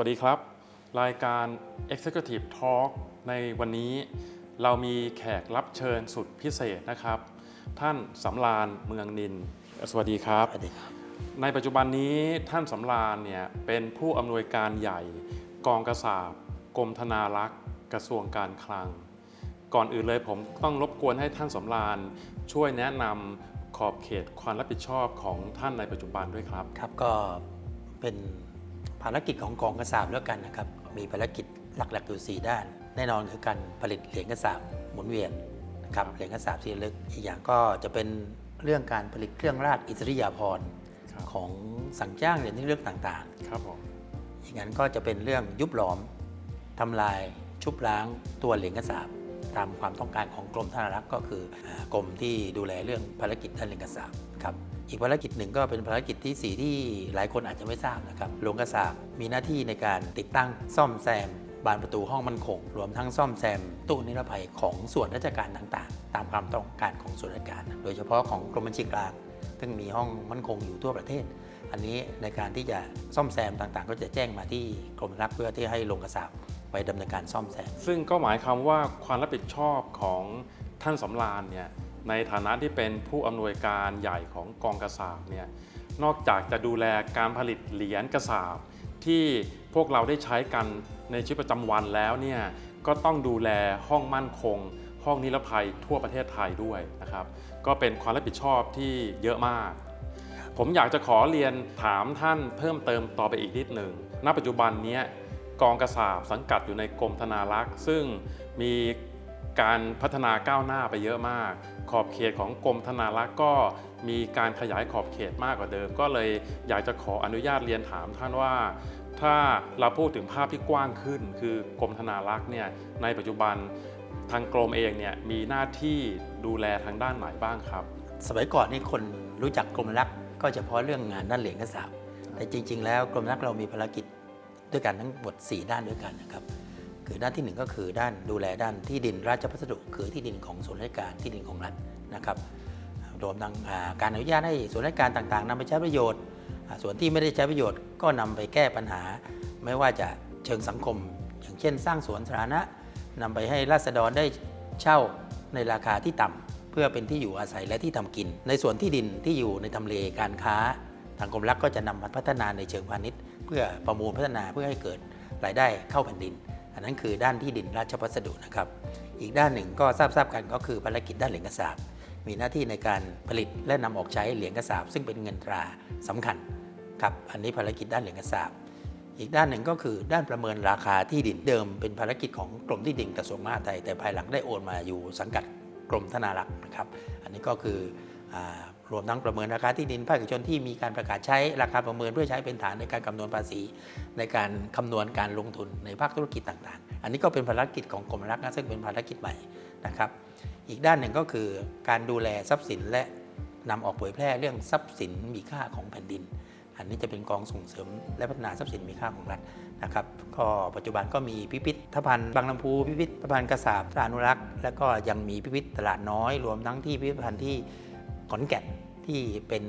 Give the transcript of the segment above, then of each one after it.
วัสดีครับ รายการ Executive Talk ในวันนี้เรามีแขกรับเชิญสุดพิเศษนะครับ ท่านสำรานเมืองนิน สวัสดีครับสวัสดีครับในปัจจุบันนี้ท่านสำราญเนี่ยเป็นผู้อำนวยการใหญ่กองกระสาบกรมธนารักษ์กระทรวงการคลัง ก่อนอื่นเลยผมต้องรบกวนให้ท่านสำราญช่วยแนะนำขอบเขตความรับผิดชอบของท่านในปัจจุบันด้วยครับ ครับก็เป็น ภารกิจของกองกระสาบแล้วกันนะครับ มีภารกิจหลักๆอยู่ 4 ด้าน แน่นอนคือการผลิตเหรียญกระสาบหมุนเวียนนะครับเหรียญกระสาบที่ระลึกอีกอย่างก็จะเป็นเรื่องการผลิตเครื่องราชอิสริยาภรณ์ครับของสั่งจ้างเหรียญที่ระลึกต่างครับผมๆอีกอย่างก็จะเป็นเรื่องยุบหลอมทำลายชุบล้างตัวเหรียญกระสาบตามความต้องการของกรมธนารักษ์ก็คืออ่ากรมที่ดูแลเรื่องภารกิจด้านเหรียญกระสาบครับ อีกภารกิจหนึ่งก็เป็นภารกิจที่ 4 ที่หลายคนอาจจะไม่ทราบนะครับโรงกระสาบมีหน้าที่ในการติดตั้งซ่อมแซมบานประตูห้องมั่นคง รวมทั้งซ่อมแซมตู้นิรภัยของส่วนราชการต่างๆ ตามความต้องการของส่วนราชการ โดยเฉพาะของกรมบัญชีกลางซึ่งมีห้องมั่นคงอยู่ทั่วประเทศ อันนี้ในการที่จะซ่อมแซมต่างๆ ก็จะแจ้งมาที่กรมรักเพื่อที่ให้โรงกระสาบไปดำเนินการซ่อมแซม ซึ่งก็หมายความว่าความรับผิดชอบของท่านสำราญเนี่ย ในฐานะที่เป็นผู้อำนวยการใหญ่ของกองกระสาบเนี่ยนอกจากจะดูแลการผลิตเหรียญกระสาบที่พวกเราได้ใช้กันในชีวิตประจำวันแล้วเนี่ยก็ต้องดูแลห้องมั่นคง ห้องนิรภัยทั่วประเทศไทยด้วยนะครับ ก็เป็นความรับผิดชอบที่เยอะมาก ผมอยากจะขอเรียนถามท่านเพิ่มเติมต่อไปอีกนิดหนึ่งณปัจจุบันนี้กองกระสาบสังกัดอยู่ในกรมธนารักษ์ ซึ่งมี การพัฒนาก้าวหน้าไปเยอะมาก ขอบเขตของกรมธนารักษ์ก็มีการขยายขอบเขตมากกว่าเดิม ก็เลยอยากจะขออนุญาตเรียนถามท่านว่า ถ้าเราพูดถึงภาพที่กว้างขึ้น คือกรมธนารักษ์เนี่ยในปัจจุบันทางกรมเองเนี่ยมีหน้าที่ดูแลทางด้านไหนบ้างครับ สมัยก่อนนี่คนรู้จักกรมรักษ์ก็เฉพาะเรื่องงานด้านเหรียญกระสาบแต่จริง ๆ แล้วกรมรักษ์เรามีภารกิจด้วยกันทั้งหมด 4 ด้านด้วยกันนะครับ คือด้านที่หนึ่งก็คือด้านดูแลด้านที่ดินราชพัสดุ คือที่ดินของส่วนราชการที่ดินของรัฐนะครับรวมทั้งการอนุญาตให้ส่วนราชการต่างๆนำไปใช้ประโยชน์ ส่วนที่ไม่ได้ใช้ประโยชน์ก็นำไปแก้ปัญหา ไม่ว่าจะเชิงสังคม อย่างเช่น สร้างสวนสาธารณะนำไปให้ราษฎรได้เช่าในราคาที่ต่ำเพื่อเป็นที่อยู่อาศัยและที่ทำกิน ในส่วนที่ดินที่อยู่ในทำเลการค้าทางกรมรักก็จะนำมาพัฒนาในเชิงพาณิชย์ เพื่อประมูลพัฒนาเพื่อให้เกิดรายได้เข้าแผ่นดิน อันนั้นคือด้านที่ดินราชพัสดุนะครับ อีกด้านหนึ่งก็ทราบทราบกันก็คือภารกิจด้านเหรียญกระสาบมีหน้าที่ในการผลิตและนำออกใช้เหรียญกระสาบซึ่งเป็นเงินตราสำคัญครับอันนี้ภารกิจด้านเหรียญกระสาบอีกด้านหนึ่งก็คือด้านประเมินราคาที่ดินเดิม เป็นภารกิจของกรมที่ดินกระทรวงมหาดไทยแต่ภายหลังได้โอนมาอยู่สังกัดกรมธนารักษ์นะครับ อันนี้ก็คือ รวมทั้งประเมินราคาที่ดินภาคเอกชนที่มีการประกาศใช้ราคาประเมินเพื่อใช้เป็นฐานในการคำนวณภาษี ในการคำนวณการลงทุนในภาคธุรกิจต่างๆ อันนี้ก็เป็นภารกิจของกรมรักษ์นะซึ่งเป็นภารกิจใหม่นะครับ อีกด้านหนึ่งก็คือการดูแลทรัพย์สินและนำออกเผยแพร่เรื่องทรัพย์สินมีค่าของแผ่นดิน อันนี้จะเป็นกองส่งเสริมและพัฒนาทรัพย์สินมีค่าของรัฐนะครับ ก็ปัจจุบันก็มีพิพิธภัณฑ์บางลำพูพิพิธภัณฑ์กษาบสาอนุรักษ์ แล้วก็ยังมีพิพิธตลาดน้อย รวมทั้งที่พิพิธภัณฑ์ที่ ขอนแก่นที่เป็น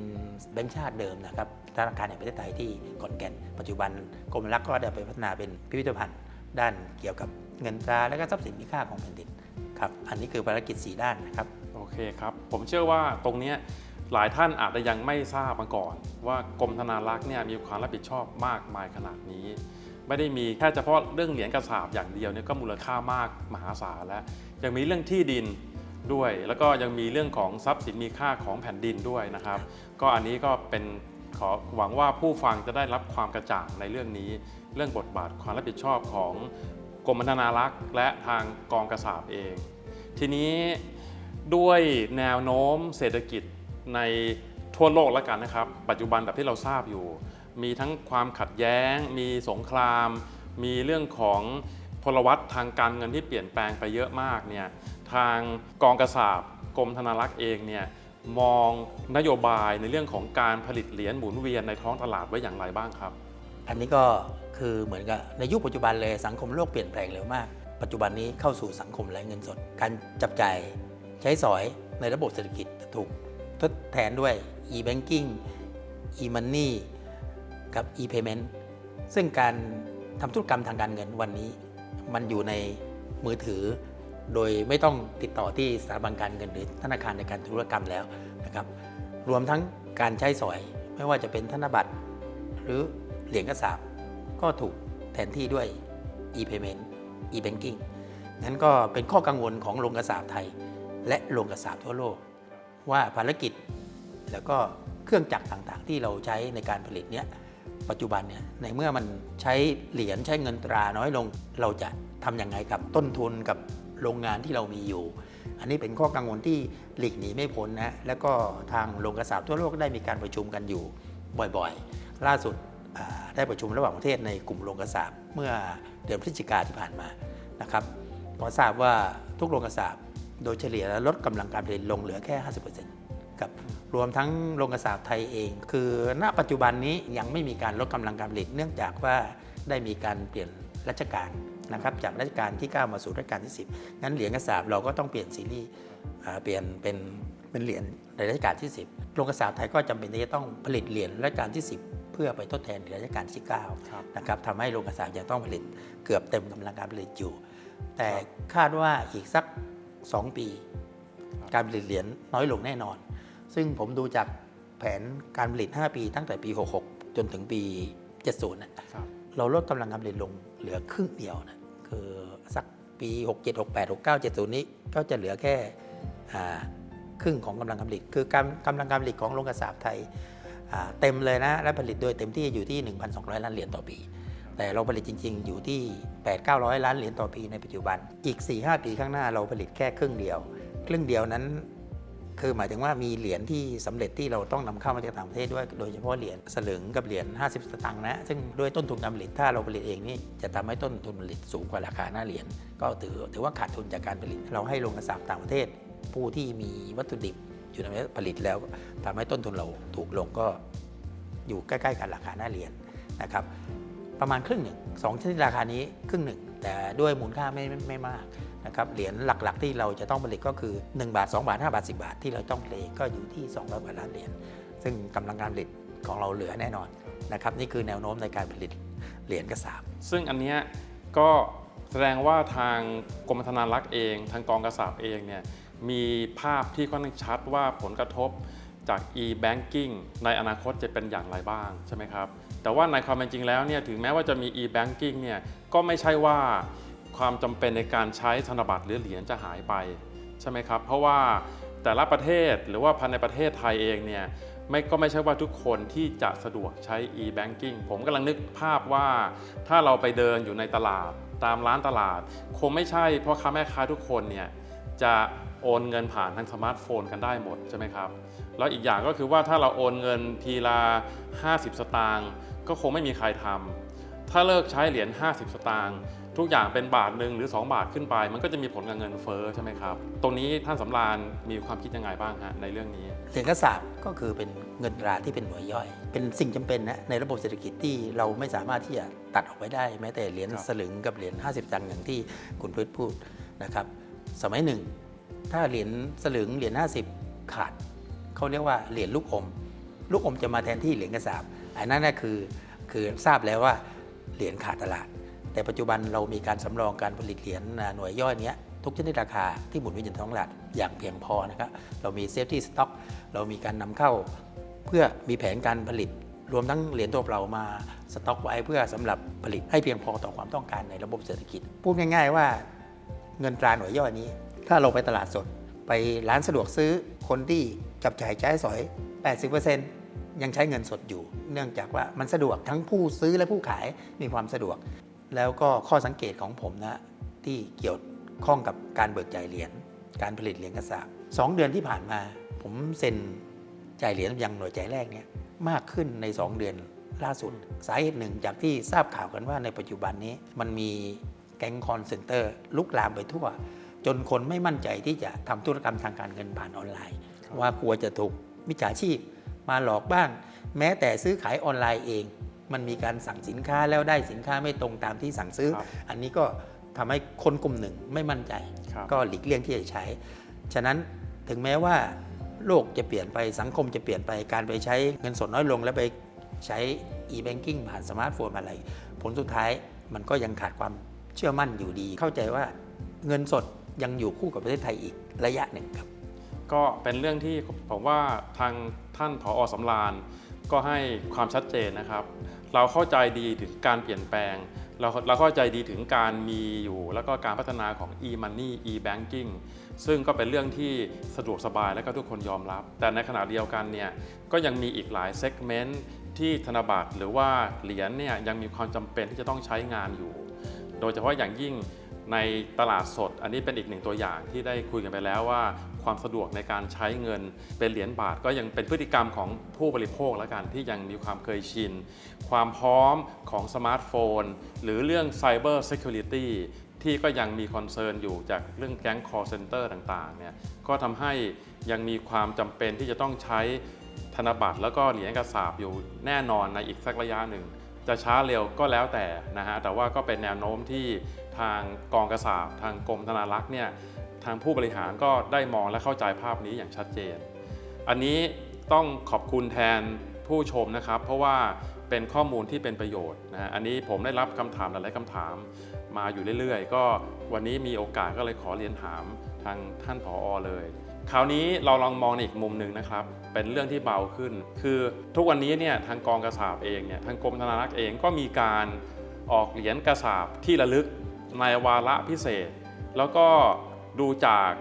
แบงค์ชาติเดิมนะครับธนาคารแห่งประเทศไทยที่ขอนแก่น ปัจจุบันกรมรักก็ได้ไปพัฒนาเป็นพิพิธภัณฑ์ด้านเกี่ยวกับเงินตราและก็ทรัพย์สินมีค่าของแผ่นดินครับอันนี้คือภารกิจ 4 ด้านนะครับโอเคครับ ผมเชื่อว่าตรงนี้หลายท่านอาจจะยังไม่ทราบมาก่อน ว่ากรมธนารักษ์เนี่ยมีความรับผิดชอบมากมายขนาดนี้ ไม่ได้มีแค่เฉพาะเรื่องเหรียญกระสาบอย่างเดียวเนี่ยก็มูลค่ามากมหาศาลแล้วยังมีเรื่องที่ดิน ด้วย แล้วก็ยังมีเรื่องของทรัพย์สินมีค่าของแผ่นดินด้วยนะครับ ก็อันนี้ก็เป็นขอหวังว่าผู้ฟังจะได้รับความกระจ่างในเรื่องนี้ เรื่องบทบาทความรับผิดชอบของกรมธนารักษ์และทางกองกระสาบเอง ทีนี้ด้วยแนวโน้มเศรษฐกิจในทั่วโลกแล้วกันนะครับ ปัจจุบันแบบที่เราทราบอยู่ มีทั้งความขัดแย้ง มีสงคราม มีเรื่องของพลวัตทางการเงินที่เปลี่ยนแปลงไปเยอะมากเนี่ย ทางกองกระสาบกรมธนารักษ์เองเนี่ยมองนโยบายในเรื่องของการผลิตเหรียญหมุนเวียนในท้องตลาดไว้อย่างไรบ้างครับ อันนี้ก็คือเหมือนกับในยุคปัจจุบันเลยสังคมโลกเปลี่ยนแปลงเร็วมาก ปัจจุบันนี้เข้าสู่สังคมไร้เงินสด การจับจ่ายใช้สอยในระบบเศรษฐกิจถูกทดแทนด้วย e-banking e-money กับ e-payment ซึ่งการทำธุรกรรมทางการเงินวันนี้ มันอยู่ในมือถือ โดยไม่ต้องติดต่อที่สถาบันการเงินหรือธนาคารในการธุรกรรมแล้วนะครับ รวมทั้งการใช้สอยไม่ว่าจะเป็นธนบัตร หรือเหรียญกระสาบก็ถูกแทนที่ด้วย e-payment e-banking นั้นก็เป็นข้อกังวลของโรงกระสาบไทย และโรงกระสาบทั่วโลก ว่าภารกิจแล้วก็เครื่องจักรต่างๆ ที่เราใช้ในการผลิตเนี้ยปัจจุบันเนี่ยในเมื่อมันใช้เหรียญใช้เงินตราน้อยลง เราจะทำยังไงกับต้นทุนกับ โรงงานที่เรามีอยู่ อันนี้เป็นข้อกังวลที่หลีกหนีไม่พ้นนะแล้วก็ทางโรงกระสาบทั่วโลกได้มีการประชุมกันอยู่บ่อยๆ ล่าสุดได้ประชุมระหว่างประเทศในกลุ่มโรงกระสาบเมื่อเดือนพฤศจิกาที่ผ่านมานะครับก็ทราบว่าทุกโรงกระสาบโดยเฉลี่ยแล้วลดกำลังการผลิตลงเหลือแค่ 50%ครับรวมทั้งโรงกระสาบไทยเอง คือณปัจจุบันนี้ยังไม่มีการลดกำลังการผลิตเนื่องจากว่าได้มีการเปลี่ยนรัชกาล นะครับจากรัชกาลที่ 9 มาสู่รัชกาลที่ 10 งั้นเหรียญกระสาบเราก็ต้องเปลี่ยนซีรีส์อ่าเปลี่ยนเป็นเป็นเหรียญในรัชกาลที่ 10โรงกระสาบไทยก็จำเป็นที่จะต้องผลิตเหรียญรัชกาลที่ 10 เพื่อไปทดแทนเหรียญรัชกาลที่ครับ9นะครับทำให้โรงกระสาบยังต้องผลิตเกือบเต็มกำลังการผลิตอยู่ แต่คาดว่าอีกสัก 2 ปี การผลิตเหรียญน้อยลงแน่นอน ซึ่งผมดูจากแผนการผลิต 5 ปี ตั้งแต่ปี 66 จนถึงปี 70นะครับเราลดกำลังการผลิตลงเหลือครึ่งเดียวนะ คือสักปี 67 68 69 70 นี้ก็จะเหลือแค่ครึ่งของกำลังการผลิต คือการกำลังการผลิตของโรงกระสาบไทยเต็มเลยนะ และผลิตโดยเต็มที่อยู่ที่ 1,200 ล้านเหรียญต่อปี แต่เราผลิตจริง ๆ อยู่ที่ 8 900 ล้านเหรียญต่อปีในปัจจุบัน อีก 4-5 ปีข้างหน้าเราผลิตแค่ครึ่งเดียว ครึ่งเดียวนั้น คือหมายถึงว่ามีเหรียญที่สำเร็จที่เราต้องนำเข้ามาจากต่างประเทศด้วย โดยเฉพาะเหรียญสลึงกับเหรียญ 50 สตางค์นะ ซึ่งด้วยต้นทุนการผลิตถ้าเราผลิตเองนี่จะทำให้ต้นทุนผลิตสูงกว่าราคาหน้าเหรียญก็ถือถือว่าขาดทุนจากการผลิต เราให้โรงกระสาบต่างประเทศ ผู้ที่มีวัตถุดิบอยู่ในประเทศผลิตแล้วทำให้ต้นทุนเราถูกลงก็อยู่ใกล้ๆกับราคาหน้าเหรียญนะครับประมาณครึ่งหนึ่งสองชนิดราคานี้ครึ่งหนึ่งแต่ด้วยมูลค่าไม่ไม่ไม่มาก นะครับเหรียญหลักๆ ที่เราจะต้องผลิตก็คือ 1 บาท 2 บาท 5 บาท 10 บาท ที่เราต้องผลิตก็อยู่ที่ 200กว่าล้านเหรียญซึ่งกำลังการผลิตของเราเหลือแน่นอนนะครับนี่คือแนวโน้มในการผลิตเหรียญกระสาบซึ่งอันเนี้ยก็แสดงว่าทางกรมธนารักษ์เอง ทางกองกระสาบเองเนี่ยมีภาพที่ค่อนข้างชัดว่าผลกระทบจาก e-banking ในอนาคตจะเป็นอย่างไรบ้างใช่ไหมครับ แต่ว่าในความเป็นจริงแล้วเนี่ยถึงแม้ว่าจะมี e-banking เนี่ยก็ไม่ใช่ว่า ความจำเป็นในการใช้ธนบัตรหรือเหรียญจะหายไปใช่ไหมครับ เพราะว่าแต่ละประเทศหรือว่าภายในประเทศไทยเองเนี่ยไม่ก็ไม่ใช่ว่าทุกคนที่จะสะดวกใช้ e-banking ผมกำลังนึกภาพว่าถ้าเราไปเดินอยู่ในตลาดตามร้านตลาด คงไม่ใช่เพราะค้าแม่ค้าทุกคนเนี่ยจะโอนเงินผ่านทางสมาร์ทโฟนกันได้หมดใช่ไหมครับ แล้วอีกอย่างก็คือว่าถ้าเราโอนเงินทีละ 50 สตางค์ก็คงไม่มีใครทำถ้าเลิกใช้เหรียญ 50 สตางค์ ทุกอย่างเป็นบาทหนึ่งหรือ 2 บาทขึ้นไป มันก็จะมีผลกับเงินเฟ้อใช่ไหมครับ ตรงนี้ท่านสำราญมีความคิดยังไงบ้างฮะในเรื่องนี้เหรียญกระสาบก็คือเป็นเงินตราที่เป็นหน่วยย่อย เป็นสิ่งจำเป็นนะในระบบเศรษฐกิจที่เราไม่สามารถที่จะตัดออกไปได้ แม้แต่เหรียญสลึงกับเหรียญ50ตังค์อย่างที่คุณพืชพูดนะครับ สมัยหนึ่ง ถ้าเหรียญสลึงเหรียญ50 ขาดเขาเรียกว่าเหรียญลูกอม ลูกอมจะมาแทนที่เหรียญกระสาบอันนั้นน่ะคือคือทราบแล้วว่าเหรียญขาดตลาด แต่ปัจจุบันเรามีการสำรองการผลิตเหรียญหน่วยย่อยนี้ทุกชนิดราคาที่หมุนเวียนอยู่ในท้องตลาดอย่างเพียงพอนะครับเรามีเซฟตี้สต็อกเรามีการนำเข้า เพื่อมีแผนการผลิต รวมทั้งเหรียญตัวเปล่ามาสต็อกไว้เพื่อสำหรับผลิตให้เพียงพอต่อความต้องการในระบบเศรษฐกิจพูดง่าย ๆ ว่าเงินตราหน่วยย่อยนี้ ถ้าเราไปตลาดสด ไปร้านสะดวกซื้อคนที่จับจ่ายใช้สอย 80%ยังใช้เงินสดอยู่ เนื่องจากว่ามันสะดวกทั้งผู้ซื้อและผู้ขายมีความสะดวก แล้วก็ข้อสังเกตของผมนะที่เกี่ยวข้องกับการเบิกจ่ายเหรียญการผลิตเหรียญกระสาบสองเดือนที่ผ่านมา ผมเซ็นจ่ายเหรียญยังหน่วยจ่ายแรกเนี่ยมากขึ้นใน 2 เดือนล่าสุด สาเหตุหนึ่งจากที่ทราบข่าวกันว่าในปัจจุบันนี้มันมีแก๊งคอนเซนเตอร์ลุกลามไปทั่ว จนคนไม่มั่นใจที่จะทำธุรกรรมทางการเงินผ่านออนไลน์ครับว่ากลัวจะถูกมิจฉาชีพมาหลอกบ้าง แม้แต่ซื้อขายออนไลน์เอง มันมีการสั่งสินค้าแล้วได้สินค้าไม่ตรงตามที่สั่งซื้อครับอันนี้ก็ทำให้คนกลุ่มหนึ่งไม่มั่นใจครับก็หลีกเลี่ยงที่จะใช้ ฉะนั้นถึงแม้ว่าโลกจะเปลี่ยนไปสังคมจะเปลี่ยนไปการไปใช้เงินสดน้อยลง แล้วไปใช้ e-banking ผ่านสมาร์ทโฟนอะไร ผลสุดท้ายมันก็ยังขาดความเชื่อมั่นอยู่ดี เข้าใจว่าเงินสดยังอยู่คู่กับประเทศไทยอีกระยะหนึ่งครับ ก็เป็นเรื่องที่ผมว่าทางท่านผอสำราญก็ให้ความชัดเจนนะครับ เราเข้าใจดีถึงการเปลี่ยนแปลง เราเราเข้าใจดีถึงการมีอยู่ แล้วก็การพัฒนาของ e-money e-banking ซึ่งก็เป็นเรื่องที่สะดวกสบายและก็ทุกคนยอมรับ แต่ในขณะเดียวกันเนี่ยก็ยังมีอีกหลายเซกเมนต์ที่ธนบัตรหรือว่าเหรียญเนี่ยยังมีความจำเป็นที่จะต้องใช้งานอยู่ โดยเฉพาะอย่างยิ่ง ในตลาดสด อันนี้เป็นอีกหนึ่งตัวอย่างที่ได้คุยกันไปแล้วว่า ความสะดวกในการใช้เงินเป็นเหรียญบาทก็ยังเป็นพฤติกรรมของผู้บริโภคแล้วกันที่ยังมีความเคยชิน ความพร้อมของสมาร์ทโฟน หรือเรื่อง Cyber Security ที่ก็ยังมีคอนเซิร์นอยู่จากเรื่องแก๊ง call center ต่างๆเนี่ยก็ทำให้ยังมีความจำเป็นที่จะต้องใช้ธนบัตรแล้วก็เหรียญกระสาบอยู่แน่นอนในอีกสักระยะหนึ่ง จะช้าเร็วก็แล้วแต่นะฮะแต่ว่าก็เป็นแนวโน้มที่ทางกองกระสาบทางกรมธนารักษ์เนี่ยทางผู้บริหารก็ได้มองและเข้าใจภาพนี้อย่างชัดเจน อันนี้ต้องขอบคุณแทนผู้ชมนะครับ เพราะว่าเป็นข้อมูลที่เป็นประโยชน์นะฮะอันนี้ผมได้รับคำถามหลายๆคำถามมาอยู่เรื่อยๆ ก็วันนี้มีโอกาสก็เลยขอเรียนถามทางท่านผออเลย คราวนี้เราลองมองในอีกมุมหนึ่งนะครับ เป็นเรื่องที่เบาขึ้น คือทุกวันนี้เนี่ยทางกองกระสาบเองเนี่ยทางกรมธนารักษ์เองก็มีการออกเหรียญกระสาบที่ระลึกในวาระพิเศษ แล้วก็ดูจาก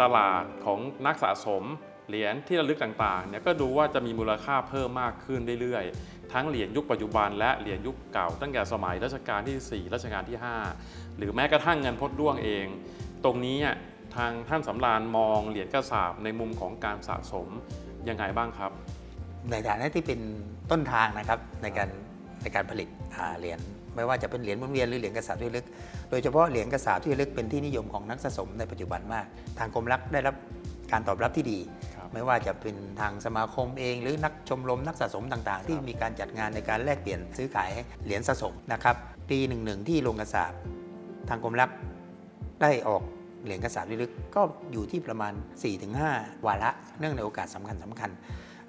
ตลาดของนักสะสมเหรียญที่ระลึกต่างๆเนี่ยก็ดูว่าจะมีมูลค่าเพิ่มมากขึ้นเรื่อยๆ ทั้งเหรียญยุคปัจจุบันและเหรียญยุคเก่า ตั้งแต่สมัยรัชกาลที่ 4 รัชกาลที่ 5 หรือแม้กระทั่งเงินพดด้วงเอง ตรงนี้อะ ทางท่านสำราญมองเหรียญกระสาบในมุมของการสะสมยังไงบ้างครับ ในฐานะที่เป็นต้นทางนะครับในการในการผลิตอ่าเหรียญไม่ว่าจะเป็นเหรียญหมุนเวียนหรือเหรียญกระสาบที่ระลึก โดยเฉพาะเหรียญกระสาบที่ระลึกเป็นที่นิยมของนักสะสมในปัจจุบันมาก ทางกรมรักได้รับการตอบรับที่ดีครับไม่ว่าจะเป็นทางสมาคมเอง หรือนักชมรมนักสะสมต่างๆ ที่มีการจัดงานในการแลกเปลี่ยนซื้อขายเหรียญสะสมนะครับปีหนึ่งหนึ่งที่โรงกระสาบทางกรมรักได้ออก เหรียญกระสาบที่ระลึกก็อยู่ที่ประมาณ 4-5 วาระเนื่องในโอกาสสำคัญสำคัญ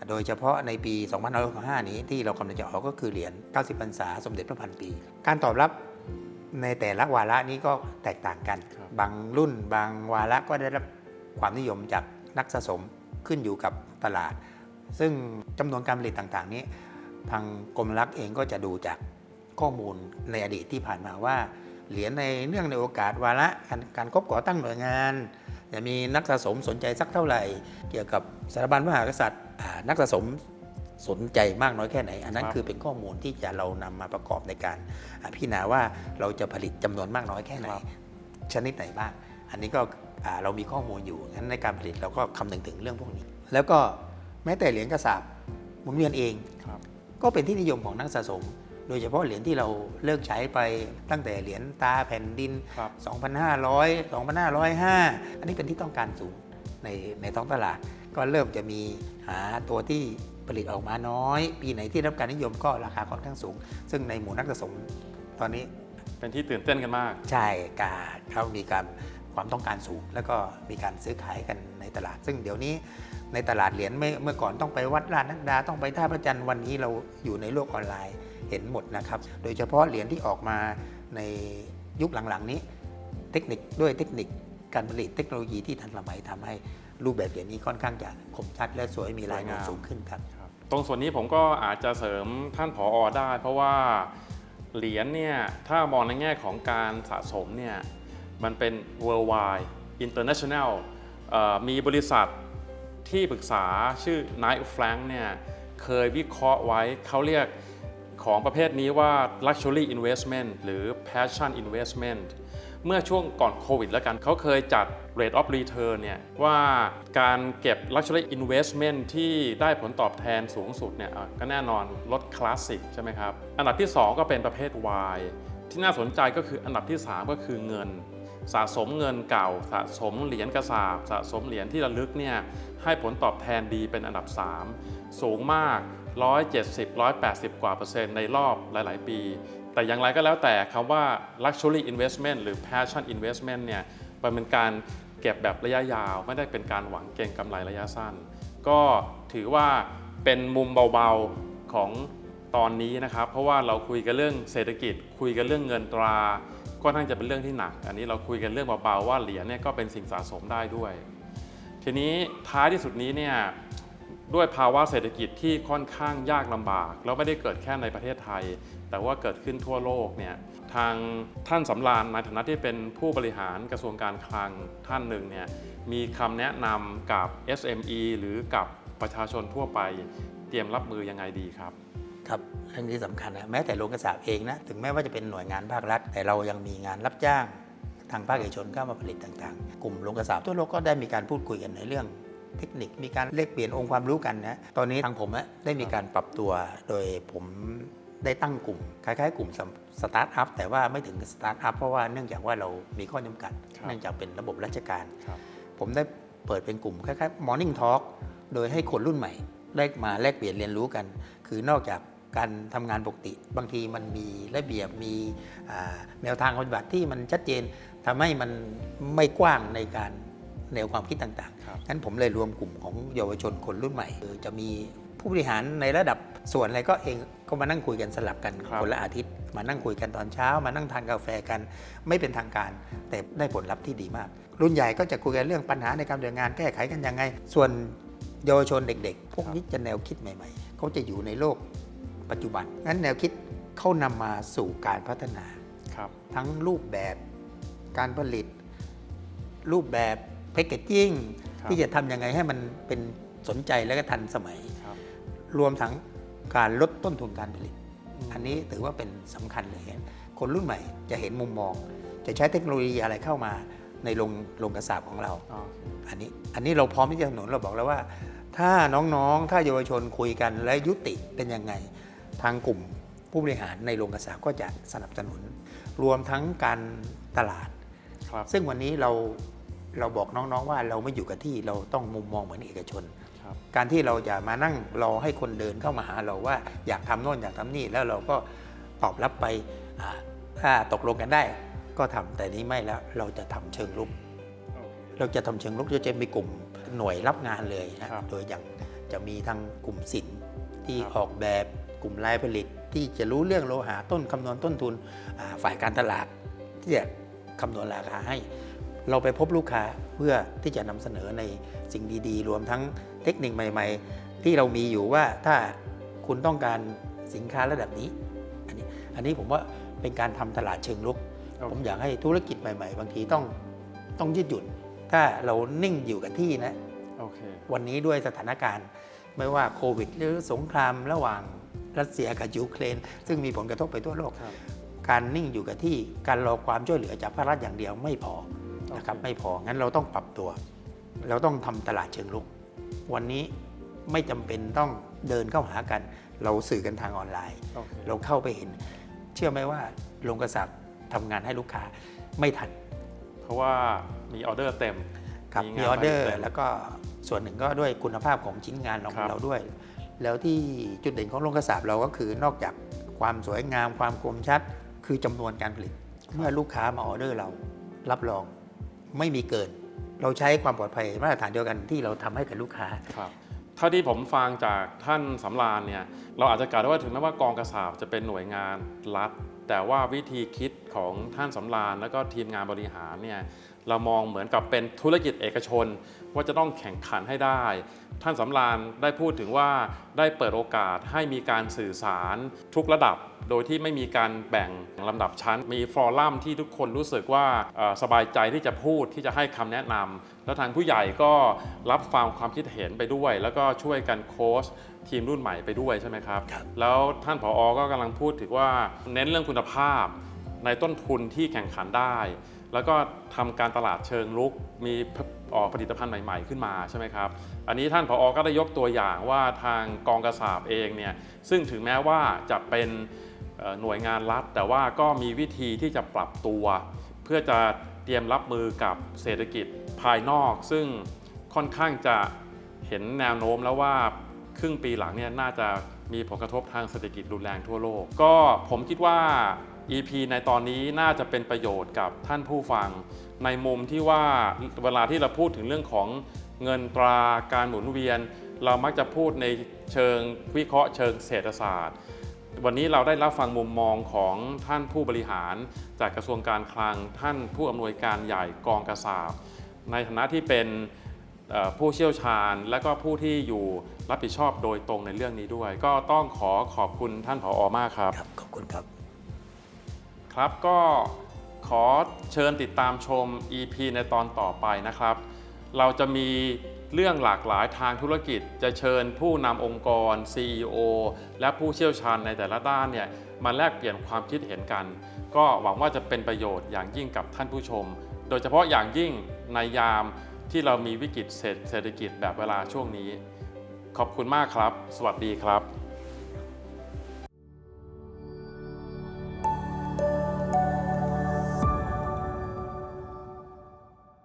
โดยเฉพาะในปี 2565 นี้ที่เรากำลังจะออกก็คือเหรียญ 90 พรรษาสมเด็จพระพันปี การตอบรับในแต่ละวาระนี้ก็แตกต่างกันครับบางรุ่นบางวาระก็ได้รับความนิยมจากนักสะสมขึ้นอยู่กับตลาด ซึ่งจำนวนการผลิตต่างๆ นี้ ทางกรมรักษ์เองก็จะดูจากข้อมูลในอดีตที่ผ่านมาว่า เหรียญในเนื่องในโอกาสวาระการการครบก่อตั้งหน่วยงานจะมีนักสะสมสนใจสักเท่าไหร่ เกี่ยวกับสถาบันพระมหากษัตริย์อ่านักสะสมสนใจมากน้อยแค่ไหน อันนั้นครับคือเป็นข้อมูลที่จะเรานำมาประกอบในการอ่าพิจารณาว่าเราจะผลิตจำนวนมากน้อยแค่ไหน ชนิดไหนบ้าง อันนี้ก็อ่าเรามีข้อมูลอยู่งั้นในการผลิตเราก็คำนึงถึงเรื่องพวกนี้ แล้วก็แม้แต่เหรียญกระสาบหมุนเวียนเองครับก็เป็นที่นิยมของนักสะสม โดยเฉพาะเหรียญที่เราเลิกใช้ไปตั้งแต่เหรียญตาแผ่นดินครับ2,500 2,505 อันนี้เป็นที่ต้องการสูงในในท้องตลาด ก็เริ่มจะมีหาตัวที่ผลิตออกมาน้อย ปีไหนที่รับการนิยมก็ราคาค่อนข้างสูง ซึ่งในหมู่นักสะสมตอนนี้เป็นที่ตื่นเต้นกันมาก ใช่การเขามีการความต้องการสูง แล้วก็มีการซื้อขายกันในตลาด ซึ่งเดี๋ยวนี้ในตลาดเหรียญไม่เมื่อก่อนต้องไปวัดลาดนักดาต้องไปท่าพระจันทร์วันนี้เราอยู่ในโลกออนไลน์ เห็นหมดนะครับ โดยเฉพาะเหรียญที่ออกมาในยุคหลังๆนี้ เทคนิคด้วยเทคนิคการผลิตเทคโนโลยีที่ทันสมัยทำให้รูปแบบเหรียญนี้ค่อนข้างจะคมชัดและสวยมีลายงานสูงขึ้นครับตรงส่วนนี้ผมก็อาจจะเสริมท่านผออได้ เพราะว่าเหรียญเนี่ยถ้ามองในแง่ของการสะสมเนี่ยมันเป็น worldwide international มีบริษัทที่ปรึกษาชื่อ Knight Frank เนี่ยเคยวิเคราะห์ไว้เขาเรียก ของประเภทนี้ว่า luxury investment หรือ passion investment เมื่อช่วงก่อนโควิดแล้วกันเขาเคยจัด rate of return เนี่ยว่าการเก็บ luxury investment ที่ได้ผลตอบแทนสูงสุดเนี่ยก็แน่นอนรถคลาสสิกใช่ไหมครับ อันดับที่ 2 ก็เป็นประเภท Y ที่น่าสนใจก็คืออันดับที่ 3 ก็คือเงิน สะสมเงินเก่า สะสมเหรียญกระสาบ สะสมเหรียญที่ระลึกเนี่ยให้ผลตอบแทนดีเป็นอันดับ 3 สูงมาก 170 180 กว่าเปอร์เซ็นต์ในรอบหลาย ๆ ปี แต่อย่างไรก็แล้วแต่คำว่า luxury investment หรือ passion investment เนี่ยมันเป็นการเก็บแบบระยะยาว ไม่ได้เป็นการหวังเก็งกำไรระยะสั้น ก็ถือว่าเป็นมุมเบา ๆ ของตอนนี้นะครับ เพราะว่าเราคุยกันเรื่องเศรษฐกิจ คุยกันเรื่องเงินตราก็น่าจะเป็นเรื่องที่หนัก อันนี้เราคุยกันเรื่องเบาๆว่าเหรียญเนี่ยก็เป็นสิ่งสะสมได้ด้วย ทีนี้ท้ายที่สุดนี้เนี่ย ด้วยภาวะเศรษฐกิจที่ค่อนข้างยากลำบาก แล้วไม่ได้เกิดแค่ในประเทศไทย แต่ว่าเกิดขึ้นทั่วโลกเนี่ยทางท่านสำรานในฐานะที่เป็นผู้บริหารกระทรวงการคลังท่านหนึ่งเนี่ยมีคำแนะนำกับ SME หรือกับประชาชนทั่วไปเตรียมรับมือยังไงดีครับครับเรื่องนี้สำคัญนะแม้แต่โรงกระสาบเองนะถึงแม้ว่าจะเป็นหน่วยงานภาครัฐ แต่เรายังมีงานรับจ้าง ทางภาคเอกชนเข้ามาผลิตต่างๆ กลุ่มโรงกระสาบทั่วโลกก็ได้มีการพูดคุยกันในเรื่อง เทคนิค มีการเลกเปลี่ยนองค์ความรู้กันนะตอนนี้ทางผมอะได้มีการปรับตัวโดยผมได้ตั้งกลุ่มคล้ายๆ กลุ่มสตาร์ทอัพแต่ว่าไม่ถึงสตาร์ทอัพเพราะว่าเนื่องจากว่าเรามีข้อจำกัดครับเนื่องจากเป็นระบบราชการครับผมได้เปิดเป็นกลุ่มคล้ายๆ Morning Talk โดยให้คนรุ่นใหม่ได้มาแลกเปลี่ยนเรียนรู้กัน คือนอกจากการทำงานปกติ บางทีมันมีระเบียบมีอ่าแนวทางปฏิบัติที่มันชัดเจนทำให้มันไม่กว้างในการ แนวความคิดต่างครับๆงั้นผมเลยรวมกลุ่มของเยาวชนคนรุ่นใหม่คือจะมีผู้บริหารในระดับส่วนอะไรก็เองก็มานั่งคุยกันสลับกันครับคนละอาทิตย์ มานั่งคุยกันตอนเช้า มานั่งทานกาแฟกัน ไม่เป็นทางการ แต่ได้ผลลัพธ์ที่ดีมาก รุ่นใหญ่ก็จะคุยกันเรื่องปัญหาในการดำเนินงานแก้ไขกันยังไง ส่วนเยาวชนเด็ก ๆ พวกนี้จะแนวคิดใหม่ๆเขาจะอยู่ในโลกปัจจุบันงั้นแนวคิดเขานำมาสู่การพัฒนาครับทั้งรูปแบบการผลิต รูปแบบแพ คเกจจิ้งครับที่จะทำยังไงให้มันเป็นสนใจและก็ทันสมัยครับรวมทั้งการลดต้นทุนการผลิตอืมอันนี้ถือว่าเป็นสำคัญเลยคนรุ่นใหม่จะเห็นมุมมอง จะใช้เทคโนโลยีอะไรเข้ามาในโรงโรงกระสาบของเราโอเคอันนี้อันนี้เราพร้อมที่จะสนับสนุนเราบอกแล้วว่า ถ้าน้องๆ ถ้าเยาวชนคุยกันและยุติเป็นยังไงทางกลุ่มผู้บริหารในโรงกระสาบก็จะสนับสนุน รวมทั้งการตลาดครับซึ่งวันนี้เรา เราบอกน้องๆว่าเราไม่อยู่กับที่เราต้องมุมมองเหมือนเอกชนครับการที่เราจะมานั่งรอให้คนเดินเข้ามาหาเราว่าอยากทำโน่นอยากทำนี่แล้วเราก็ตอบรับไปอ่าถ้าตกลงกันได้ก็ทำแต่นี้ไม่แล้วเราจะทำเชิงรุก เราจะทำเชิงรุกเราจะมีกลุ่มหน่วยรับงานเลยนะครับโดยอย่างจะมีทางกลุ่มสินที่ครับออกแบบกลุ่มลายผลิตที่จะรู้เรื่องโลหะต้นคำนวณต้นทุนอ่าฝ่ายการตลาดที่จะคำนวณราคาให้ เราไปพบลูกค้าเพื่อที่จะนำเสนอในสิ่งดีๆ รวมทั้งเทคนิคใหม่ ๆ ที่เรามีอยู่ว่าถ้าคุณต้องการสินค้าระดับนี้ อันนี้อันนี้ผมว่าเป็นการทำตลาดเชิงรุกโอเคผมอยากให้ธุรกิจใหม่ ๆ บางทีต้องต้องยืดหยุ่น ถ้าเรานิ่งอยู่กับที่นะโอเควันนี้ด้วยสถานการณ์ไม่ว่าโควิด หรือสงครามระหว่างรัสเซียกับยูเครน ซึ่งมีผลกระทบไปทั่วโลกครับการนิ่งอยู่กับที่การรอความช่วยเหลือจากภาครัฐอย่างเดียวไม่พอ นะครับโอเคไม่พอ งั้นเราต้องปรับตัว เราต้องทำตลาดเชิงลุก วันนี้ไม่จำเป็นต้องเดินเข้าหากัน เราสื่อกันทางออนไลน์โอเคเราเข้าไปเห็น เชื่อไหมว่าโรงกระสับทำงานให้ลูกค้าไม่ทัน เพราะว่ามีออเดอร์เต็มครับมีมีงานออเดอร์ใหม่เต็มแล้วก็ส่วนหนึ่งก็ด้วยคุณภาพของชิ้นงานของครับเราด้วย แล้วที่จุดเด่นของโรงกระสาบเราก็คือนอกจากความสวยงามความคมชัด คือจำนวนการผลิต เมื่อลูกค้ามาออเดอร์เรารับรอง ไม่มีเกิน เราใช้ความปลอดภัยมาตรฐานเดียวกันที่เราทำให้กับลูกค้าครับเท่าที่ผมฟังจากท่านสำรานเนี่ยเราอาจจะกล่าวได้ว่าถึงแม้ว่ากองกระสาบจะเป็นหน่วยงานรัฐ แต่ว่าวิธีคิดของท่านสำราน แล้วก็ทีมงานบริหารเนี่ยเรามองเหมือนกับเป็นธุรกิจเอกชน ว่าจะต้องแข่งขันให้ได้ ท่านสำรานได้พูดถึงว่าได้เปิดโอกาสให้มีการสื่อสารทุกระดับ โดยที่ไม่มีการแบ่งลำดับชั้น มีฟอรัมที่ทุกคนรู้สึกว่าเอ่อสบายใจที่จะพูดที่จะให้คำแนะนำแล้วทางผู้ใหญ่ก็รับฟังความคิดเห็นไปด้วย แล้วก็ช่วยกันโค้ชทีมรุ่นใหม่ไปด้วยใช่ไหมครับครับแล้วท่านผออก็กำลังพูดถึงว่าเน้นเรื่องคุณภาพในต้นทุนที่แข่งขันได้ แล้วก็ทำการตลาดเชิงลุกมีออกผลิตภัณฑ์ใหม่ ๆ ขึ้นมาใช่ไหมครับ อันนี้ท่านผออก็ได้ยกตัวอย่างว่าทางกองกระสาบเองเนี่ยซึ่งถึงแม้ว่าจะเป็นหน่วยงานรัฐ แต่ว่าก็มีวิธีที่จะปรับตัว เพื่อจะเตรียมรับมือกับเศรษฐกิจภายนอก ซึ่งค่อนข้างจะเห็นแนวโน้มแล้วว่าครึ่งปีหลังเนี่ยน่าจะมีผลกระทบทางเศรษฐกิจรุนแรงทั่วโลก ก็ผมคิดว่า EP ในตอนนี้น่าจะเป็นประโยชน์กับท่านผู้ฟัง ในมุมที่ว่าเวลาที่เราพูดถึงเรื่องของเงินตราการหมุนเวียน เรามักจะพูดในเชิงวิเคราะห์เชิงเศรษฐศาสตร์ วันนี้เราได้รับฟังมุมมองของท่านผู้บริหาร จากกระทรวงการคลังท่านผู้อำนวยการใหญ่กองกระสาบในฐานะที่เป็นผู้เชี่ยวชาญและก็ผู้ที่อยู่รับผิดชอบโดยตรงในเรื่องนี้ด้วย ก็ต้องขอขอบคุณท่านผออมากครับ ครับ ขอบคุณครับ ครับก็ขอเชิญติดตามชม EP ในตอนต่อไปนะครับ เราจะมีเรื่องหลากหลายทางธุรกิจ จะเชิญผู้นำองค์กร CEO และผู้เชี่ยวชาญในแต่ละด้านเนี่ยมาแลกเปลี่ยนความคิดเห็นกัน ก็หวังว่าจะเป็นประโยชน์อย่างยิ่งกับท่านผู้ชม โดยเฉพาะอย่างยิ่งในยามที่เรามีวิกฤตเศรษฐกิจแบบเวลาช่วงนี้ ขอบคุณมากครับ สวัสดีครับ